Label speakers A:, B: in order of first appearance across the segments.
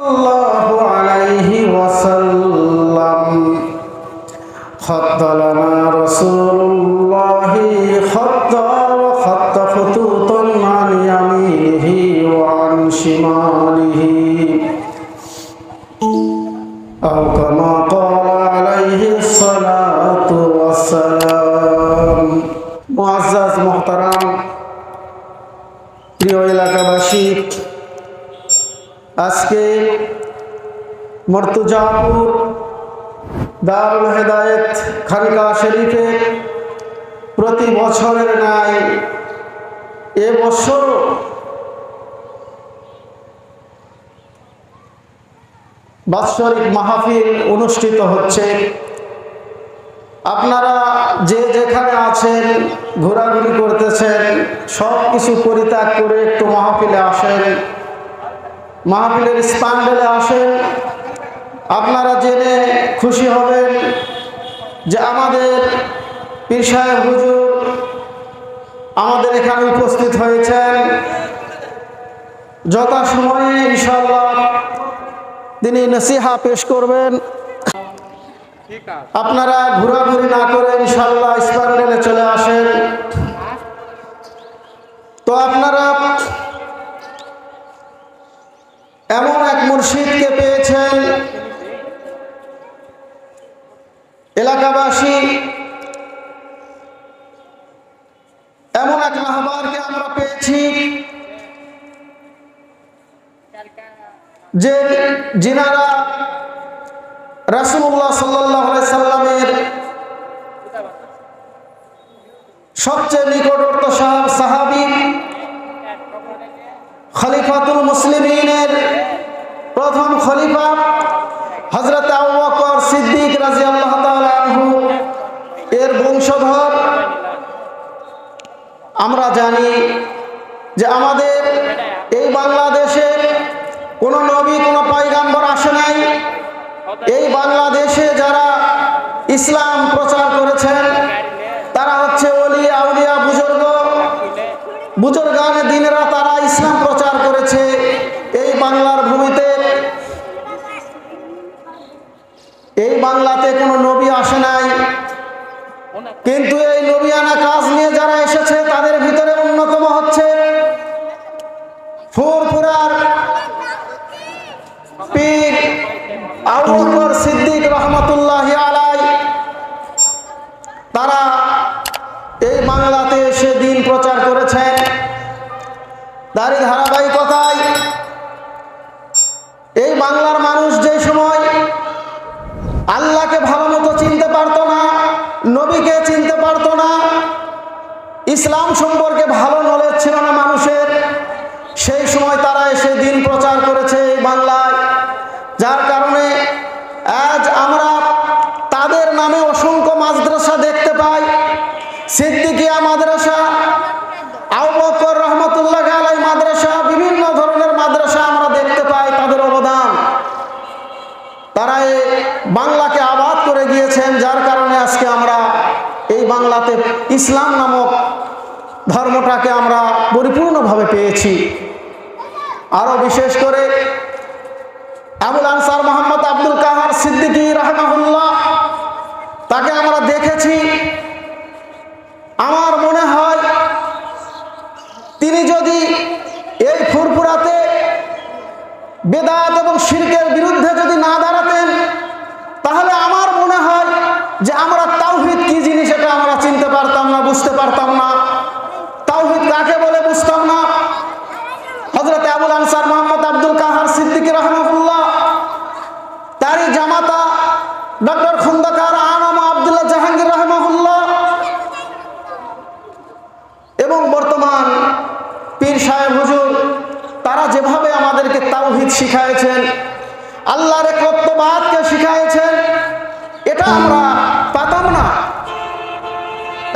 A: الله عليه وسلم خط لنا رسول الله خطا وخط خطوطا عن يمينه وعن شماله أو كما قال عليه الصلاة والسلام معزز محترم প্রিয় এলাকাবাসী আজকে মর্তুজাপুর দারুল হেদায়েত খানকা শরীফে প্রতি বছরের ন্যায় এবছর বাৎসরিক মাহফিল অনুষ্ঠিত হচ্ছে। আপনারা যে যেখানে আছেন, ঘোরাঘুরি করতেছেন সব কিছু পরিত্যাগ করে একটু মাহফিলে আসেন। মাহফিলের স্থানবেলে আসেন আপনারা জেনে খুশি হবেন যে আমাদের পীর সাহেব হুজুর আমাদের এখানে উপস্থিত হয়েছেন। যথাসময়ে ইনশাল্লাহ তিনি নসিহা পেশ করবেন। আপনারা ঘোরাঘুরি না করে ইনশাল্লাহ স্প্যান্ডেলে চলে আসেন। তো আপনারা এমন এক মুর্শিদকে পেয়েছেন। এলাকাবাসী, এমন এক রাহবারকে আমরা পেয়েছি যে যিনারা রাসুল্লাহ সাল্লাহ সাল্লামের সবচেয়ে নিকটবর্ত সাহাব, খলিফাতুল মুসলিমিনের প্রথম খলিফা হজরত সিদ্দিক রাজি আল্লাহ এর বংশধর। আমরা জানি যে আমাদের এই বাংলাদেশে কোনো নবী, কোনো পাইগাম্বর আসে নাই। এই বাংলাদেশে যারা ইসলাম প্রচার করেছেন, তারা হচ্ছে অলি আউলিয়া, বুজুর্গ। বুজুর্গানে দিনেরা তারা ইসলাম প্রচার এই বাংলাতে কোনো নবী আসে নাই। কিন্তু এই নবী আনা কাজ নিয়ে যারা এসেছে, তাদের ভিতরে অন্যতম হচ্ছে ফুরফুরার পীর আবু বকর সিদ্দিক রহমতুল্লাহ আলাই তারা এই বাংলাতে এসে দিন প্রচার করেছেন তারই ধারাবাহিকতায় এই বাংলার মানুষ যে সময় আল্লাহকে ভালো মতো চিনতে পারতো না নবীকে চিনতে পারতো না ইসলাম সম্পর্কে ভালো নলেজ ছিল না মানুষের। সেই সময় তারা এসে দিন প্রচার করেছে এই বাংলায়। যার কারণে আজ আমরা তাদের নামে অসংখ্য মাদ্রাসা দেখতে পাই। সিদ্দিকিয়া মাদ্রাসা, আবু বকর রহমতুল্লাহ আলাই মাদ্রাসা, বিভিন্ন ধরনের মাদ্রাসা আমরা দেখতে পাই তাদের অবদান। তারা এই বাংলাকে আবাদ করে গিয়েছেন, যার কারণে আজকে আমরা এই বাংলাতে ইসলাম নামক ধর্মটাকে আমরা পরিপূর্ণভাবে পেয়েছি। আরও বিশেষ করে আবুল আনসার মোহাম্মদ আব্দুল কাহার সিদ্দিকী রহমাহুল্লাহ, তাকে আমরা দেখেছি। আমার মনে হয় তিনি যদি এই ফুরফুরাতে বেদাত এবং শিল্পের বিরুদ্ধে যদি না দাঁড়াতেন, তাহলে আমার মনে হয় যে আমরা তাওহিদ কি জিনিস এটা আমরা চিনতে পারতাম না, বুঝতে পারতাম না তাওহিদ কাকে বলে বুঝতাম না হজরত আবুল আনসার মোহাম্মদ আব্দুল কাহার সিদ্দিকী রহমতুল্লাহ তারই জামাতা ডক্টর খন্দকার আনামা আবদুল্লাহ জাহাঙ্গীর রহমতুল্লাহ এবং বর্তমান পীর সাহেব হুজুর তারা যেভাবে আমাদেরকে তাওহিদ শিখাইছেন আল্লাহর একত্ববাদকে শিখাইছেন এটা আমরা পাতাম না।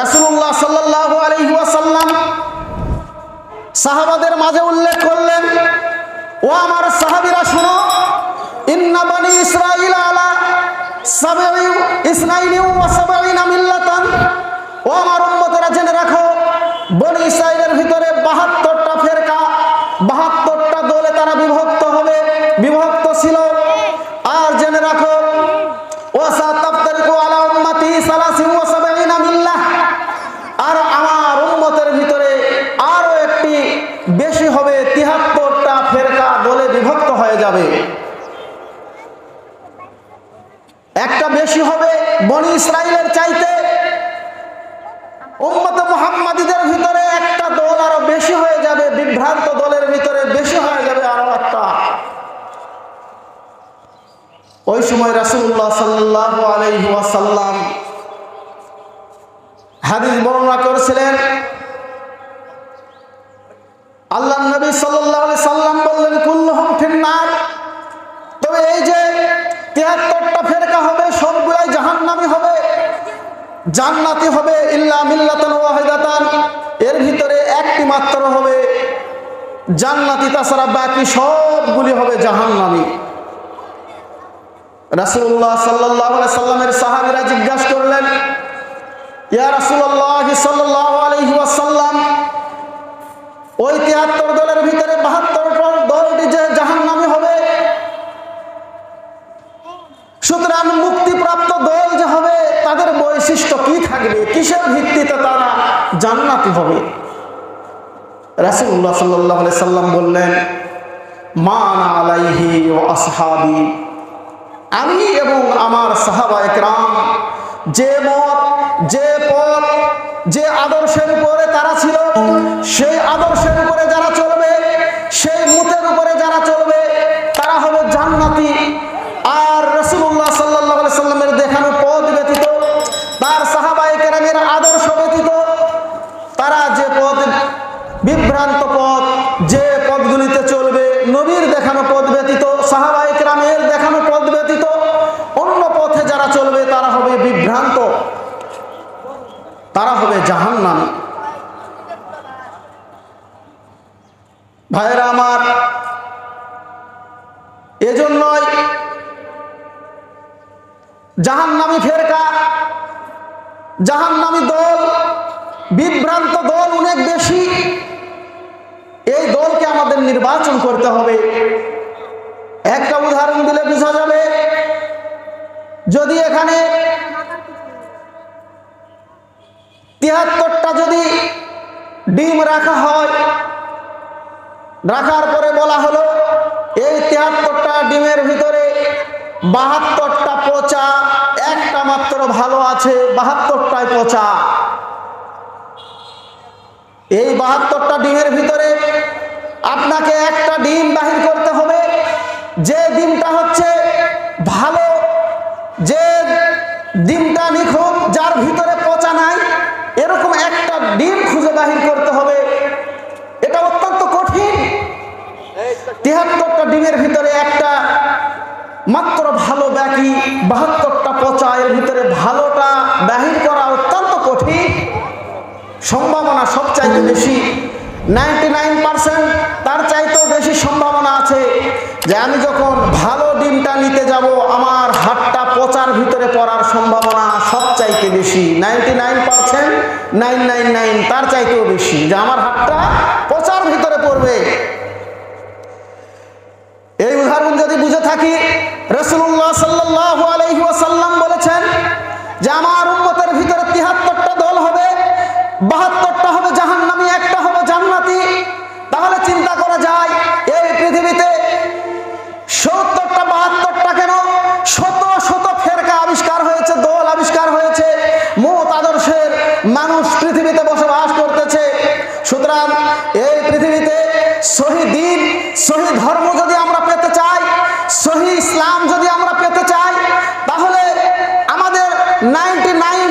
A: রাসুল্লাহ সাল্লাহ সাহাবাদের মাঝে উল্লেখ করলেন, ও আমার সাহাবিরা শোনো, ইন্না বানি ইসরাইল আলা ও আমার উম্মতেরা জেনে রাখো, বনি ইসরাইলের ভিতরে 72টা আর আমার উম্মতের ভিতরে আরও একটি বেশি হবে 73টা ফেরকা দলে বিভক্ত হয়ে যাবে। একটা বেশি হবে বনি ইসরায়েলের চাইতে। উম্মত ভিতরে একটা দল আরও বেশি হয়ে যাবে, বিভ্রান্ত দলের ভিতরে বেশি হয়ে যাবে আরও একটা। ওই সময় রাসুল্লাহ সাল্লাহ আলাইহি ওয়াসাল্লাম হাদিস বর্ণনা করেছিলেন, আল্লাহ নবী আলাইহি সাল্লাম বললেন, কুল্লুহুম ফিন্নার। তবে এই যে তিয়াত্তরটা ফেরকা হবে, সবগুলাই জাহান্নামী হবে, জান্নাতি হবে, ইল্লা মিল্লাতান ওয়াহিদাতান, এর ভিতরে একটি মাত্র হবে, জান্নাতি, তাছাড়া বাকি সবগুলি হবে জাহান্নামী। রাসূলুল্লাহ সাল্লাল্লাহু আলাইহি সাল্লামের সাহাবীরা জিজ্ঞাসা করলেন ইয়া ওয়াসাল্লাম, ওই তিয়াত্তর দলের ভিতরে বাহাত্তর দলটি যে জাহান্নামী হবে, সুতরাং মুক্তিপ্রাপ্ত দল যে হবে, তাদের বৈশিষ্ট্য কি থাকবে, কিসের ভিত্তিতে তারা জান্নাতি হবে? রাসুল্লাহ সাল্লাহ সাল্লাম বললেন, মান আলাইহি ও আমি এবং আমার সাহাবা একরাম যে মত, যে পথ, যে আদর্শের উপরে তারা ছিল, সেই আদর্শের উপরে যারা চলবে, সেই মতের উপরে যারা চলবে, তারা হবে জান্নাতি। আর রসুল্লাহ সাল্লাহ সাল্লামের দেখানো পথ ব্যতীত, তার সাহাবাই কেরামের আদর্শ ব্যতীত, তারা যে পথ বিভ্রান্ত তারা হবে জাহান্নামী। ভাইরা আমার, এজন্যই জাহান্নামী ফেরকা, জাহান্নামী দল, বিভ্রান্ত দল অনেক বেশি। এই দলকে আমাদের নির্বাচন করতে হবে। একটা উদাহরণ দিলে বোঝা যাবে, যদি এখানে তিয়াত্তরটা যদি ডিম রাখা হয়, রাখার পরে বলা হলো, এই তিয়াত্তরটা ডিমের ভিতরে বাহাত্তরটা পচা, একটা মাত্র ভালো আছে বাহাত্তরটায় পচা। এই বাহাত্তরটা ডিমের ভিতরে আপনাকে একটা ডিম বাহির করতে হবে, যে ডিমটা হচ্ছে ভালো, যে ডিমটা নিখুঁত, যার ভিতরে পচা নাই এরকম একটা ডিম খুঁজে বাহির করতে হবে এটা অত্যন্ত কঠিন ডিমের ভিতরে একটা মাত্র ভালো ব্যাকি বাহাত্তরটা পচা, এর ভিতরে ভালোটা বাহির করা অত্যন্ত কঠিন। সম্ভাবনা সবচাইতে বেশি। নাইনটি নাইন পার্সেন্ট তার চাইতেও বেশি সম্ভাবনা আছে যে আমি যখন ভালো ডিমটা নিতে যাব, আমার হাতটা পচার ভিতরে পড়ার সম্ভাবনা সবচাইতে বেশি। Ninety nine percent, nine nine nine তার চাইতেও বেশি যে আমার হাতটা পচার ভিতরে পড়বে এই উদাহরণ যদি বুঝে থাকি বলেছেন যে আমার উন্মতের ভিতরে তিহাত্তরটা দল হবে, বাহাত্তরটা হবে একটা হবে জান্নাতি। তাহলে চিন্তা করা যায়, এই পৃথিবীতে সত্তরটা, বাহাত্তরটা কেন? শত শত ফেরকা আবিষ্কার হয়েছে, দল আবিষ্কার হয়েছে, মত আদর্শের মানুষ পৃথিবীতে বসবাস করতেছে। সুতরাং এই পৃথিবীতে সহি দিন সহি ধর্ম যদি আমরা পেতে চাই সহি ইসলাম যদি আমরা পেতে চাই তাহলে আমাদের নাইনটি নাইন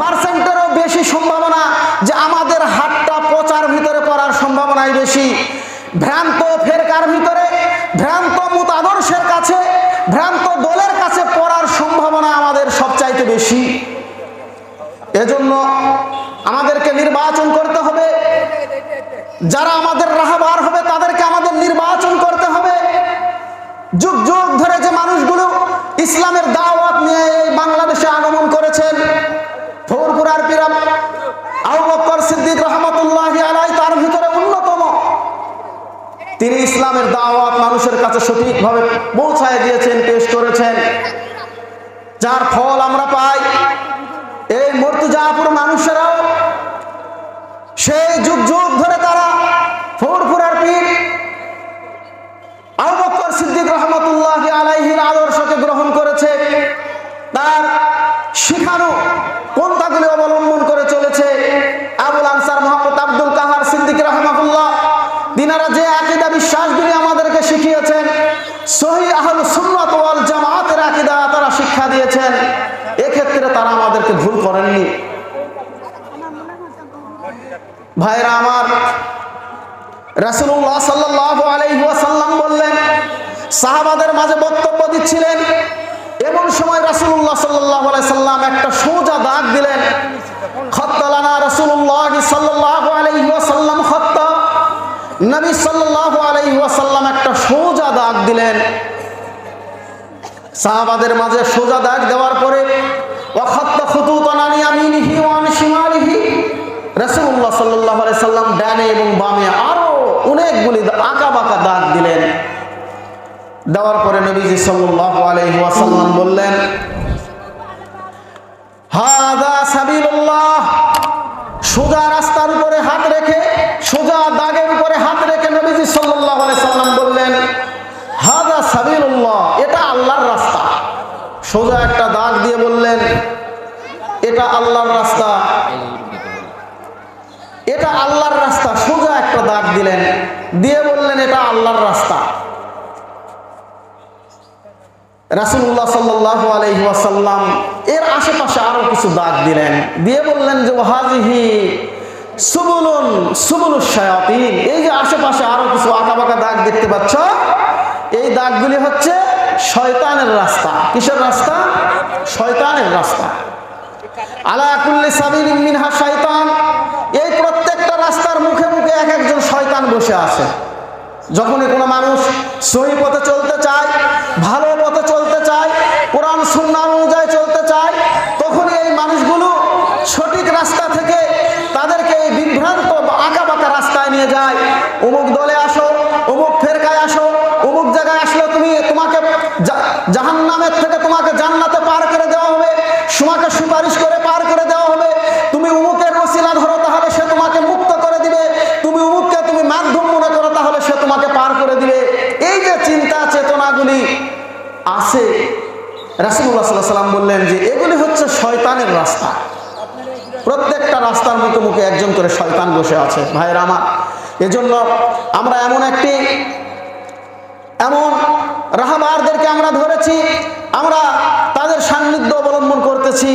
A: পার্সেন্টেরও বেশি সম্ভাবনা যে আমাদের হাতটা পচার ভিতরে পড়ার সম্ভাবনাই বেশি ভ্রান্ত ফেরকার ভিতরে ভ্রান্ত মত আদর্শের কাছে ভ্রান্ত দলের কাছে পড়ার সম্ভাবনা আমাদের সবচাইতে বেশি এজন্য আমাদেরকে নির্বাচন করতে হবে যারা আমাদের রাহাবার হবে, তাদেরকে আমাদের নির্বাচন করতে হবে। যুগ যুগ ধরে যে মানুষগুলো ইসলামের দাওয়াত নিয়ে বাংলাদেশে আগমন করেছেন তিনি ইসলামের দাওয়াত মানুষের কাছে সঠিকভাবে পৌঁছায় দিয়েছেন, পেশ করেছেন। যার ফল আমরা পাই। এই মর্তুজাপুর মানুষেরাও সেই যুগ যুগ ধরে তারা ফৌরপুরার পীর আবু বকর সিদ্দিক রহমতুল্লাহ আলাইহির আদর্শকে গ্রহণ করেছে তার শিখানো পন্থাগুলি অবলম্বন করে চলেছে আবুল আনসার মোহাম্মদ আব্দুল কাহার সিদ্দিক রহমাতুল্লাহ তিনারা যে আকিদা বিশ্বাসগুলি আমাদেরকে শিখিয়েছেন সহি আহল সুন্নত ওয়াল জামাতের আকিদা করেননি ভাইরা আমার রাসুল্লাহ সাল্লাহ আলাইসাল্লাম বললেন, সাহাবাদের মাঝে বক্তব্য দিচ্ছিলেন এমন সময় রাসুল্লাহ সাল্লাহ সাল্লাম একটা সোজা দাগ দিলেন। খত্তালানা রাসুল্লাহ সাল্লাহ আলাইসাল্লাম খত্তা। নবী সাল্লাহ আলাইসাল্লাম একটা সোজা দাগ দিলেন। সাহাবাদের মাঝে সোজা দাগ দেওয়ার পরে ওয়াখাত্তা খুতুতানানি আমিনিহি ওয়ান শিমালিহি রাসূলুল্লাহ সাল্লাল্লাহু সাল্লাম ডানে এবং বামে আরও অনেকগুলি আঁকা বাঁকা দাগ দিলেন। দেওয়ার পরে নবীজি সাল্লাল্লাহু আলাইহি ওয়াসাল্লাম বললেন, হাদা সাবিল্লাহ সোজা রাস্তার উপরে হাত রেখে সোজা দাগের উপরে হাত রেখে নবীজি সাল্লাল্লাহু আলাইহি সাল্লাম বললেন হাদা সাবিলুল্লাহ এটা আল্লাহর রাস্তা সোজা একটা দাগ দিয়ে বললেন এটা আল্লাহর রাস্তা এটা আল্লাহর রাস্তা সোজা একটা দাগ দিলেন। দিয়ে বললেন, এটা আল্লাহর রাস্তা। রাসুল্লাহ সাল্লাহ এর আশেপাশে আরও কিছু দাগ দিলেন। দিয়ে বললেন যে ওহাজিহি এই যে আশেপাশে আরও কিছু আঁকাবাঁকা দাগ দেখতে পাচ্ছ, এই দাগগুলি হচ্ছে শয়তানের রাস্তা। কিসের রাস্তা? শয়তানের রাস্তা। আলা মিনহা শয়তান। মুখে মুখে এক একজন শয়তান বসে আছে। যখনই কোনো মানুষ সহি পথে চলতে চায়, ভালো পথে চলতে চায়, কোরআন সুন্না আছে। রাসুল্লাহ সাল্লাহ সাল্লাম বললেন যে, এগুলি হচ্ছে শয়তানের রাস্তা। প্রত্যেকটা রাস্তার মুখে মুখে একজন করে শয়তান বসে আছে। ভাইয়ের আমার, এজন্য আমরা এমন একটি, এমন রাহাবারদেরকে আমরা ধরেছি, আমরা তাদের সান্নিধ্য অবলম্বন করতেছি,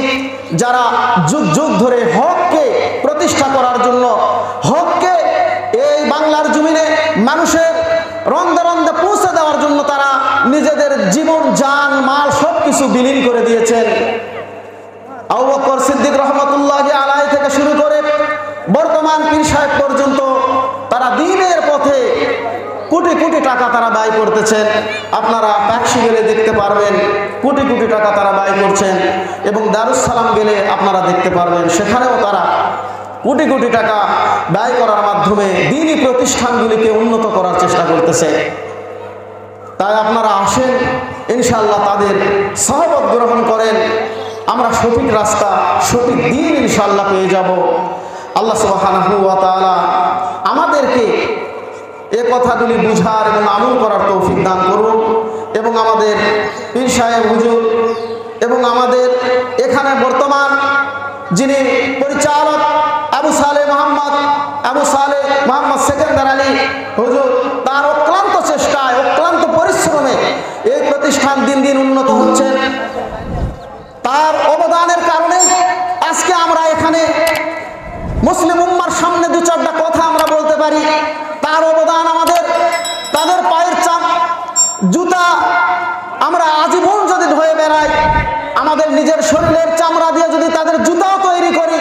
A: যারা যুগ যুগ ধরে হককে প্রতিষ্ঠা করার জন্য, হককে এই বাংলার জমিনে মানুষের জীবন যান মাল সব কিছু বিলীন করে দিয়েছেন। আবু বকর সিদ্দিক রহমতুল্লাহ আলাই থেকে শুরু করে বর্তমান পীর সাহেব পর্যন্ত তারা দিনের পথে কোটি কোটি টাকা তারা ব্যয় করতেছেন। আপনারা প্যাক্সি গেলে দেখতে পারবেন, কোটি কোটি টাকা তারা ব্যয় করছেন এবং দারুসালাম গেলে আপনারা দেখতে পারবেন। সেখানেও তারা কোটি কোটি টাকা ব্যয় করার মাধ্যমে দিনই প্রতিষ্ঠানগুলিকে উন্নত করার চেষ্টা করতেছে। তাই আপনারা আসেন ইনশাল্লাহ তাদের সহবত গ্রহণ করেন। আমরা সঠিক রাস্তা, সঠিক দিন ইনশাল্লাহ পেয়ে যাব। আল্লাহ সুবাহ আমাদেরকে এ কথাগুলি বুঝার এবং আমল করার তৌফিক দান করুন এবং আমাদের পীর সাহেব হুজুর এবং আমাদের এখানে বর্তমান যিনি পরিচালক আবু সালে মোহাম্মদ, আবু সালে মোহাম্মদ সেকেন্দার আলী হুজুর প্রতিষ্ঠান দিন দিন উন্নত হচ্ছে। তার অবদানের কারণে আজকে আমরা এখানে মুসলিম উম্মার সামনে দু চারটা কথা আমরা বলতে পারি। তার অবদান আমাদের, তাদের পায়ের চাপ, জুতা আমরা আজীবন যদি ধয়ে বেড়াই, আমাদের নিজের শরীরের চামড়া দিয়ে যদি তাদের জুতাও তৈরি করি,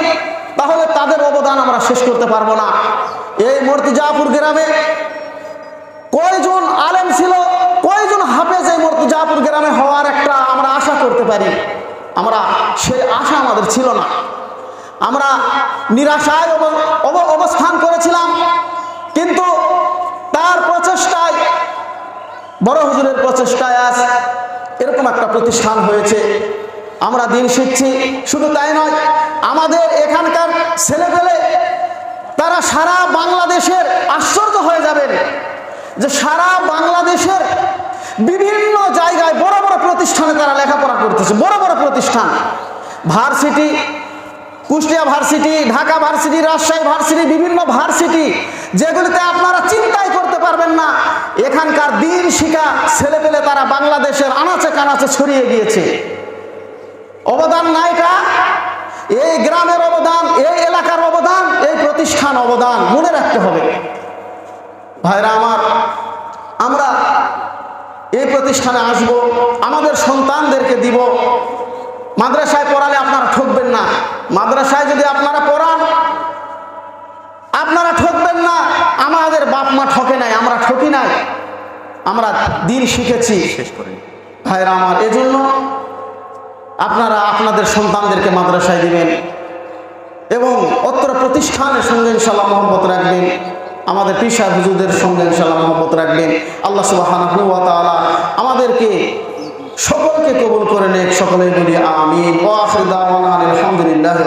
A: তাহলে তাদের অবদান আমরা শেষ করতে পারব না। এই মর্তিজাপুর গ্রামে কয়জন আলেম ছিল কয়জন হাফেজ এই মর্তিজাপুর গ্রামে হওয়ার একটা আমরা আশা করতে পারি। আমরা সেই আশা আমাদের ছিল না। আমরা নিরাশায় অবস্থান করেছিলাম। কিন্তু তার প্রচেষ্টায়, বড় হুজুরের প্রচেষ্টায় আজ এরকম একটা প্রতিষ্ঠান হয়েছে। আমরা দিন শিখছি, শুধু তাই নয়, আমাদের এখানকার ছেলে ছেলেপেলে তারা সারা বাংলাদেশের আশ্চর্য হয়ে যাবেন যে সারা বাংলাদেশের বিভিন্ন জায়গায় বড় বড় প্রতিষ্ঠানে তারা লেখাপড়া করতেছে, বড় বড় প্রতিষ্ঠান। Varsity, Kushtia varsity, Dhaka varsity, Rajshahi varsity, বিভিন্ন ভার্সিটি, যেগুলিতে আপনারা চিন্তাই করতে পারবেন না, এখানকার দিন শিখা ছেলেপেলে তারা বাংলাদেশের আনাচে কানাচে ছড়িয়ে গিয়েছে। অবদান না এটা? এই গ্রামের অবদান, এই এলাকার অবদান, এই প্রতিষ্ঠান অবদান, মনে রাখতে হবে। ভাইরা আমার, আমরা এই প্রতিষ্ঠানে আসব আমাদের সন্তানদেরকে দিব। মাদ্রাসায় পড়ালে আপনারা ঠকবেন না। মাদ্রাসায় যদি আপনারা পড়ান আপনারা ঠকবেন না। আমাদের বাপ মা ঠকে নাই আমরা ঠকি নাই। আমরা দিন শিখেছি।
B: শেষ করেন
A: ভাইরা আমার এজন্য আপনারা আপনাদের সন্তানদেরকে মাদ্রাসায় দিবেন এবং অত্র প্রতিষ্ঠানের সঙ্গে ইনশাল্লাহ মহব্বত রাখবেন। আমাদের পিসার হুজুরদের সঙ্গে ইনশাল্লাহ মহব্বত রাখবেন। আল্লাহ সুবাহ আমাদেরকে সকলকে কবুল করে নেক সকলে বলি আমি আলহামদুলিল্লাহি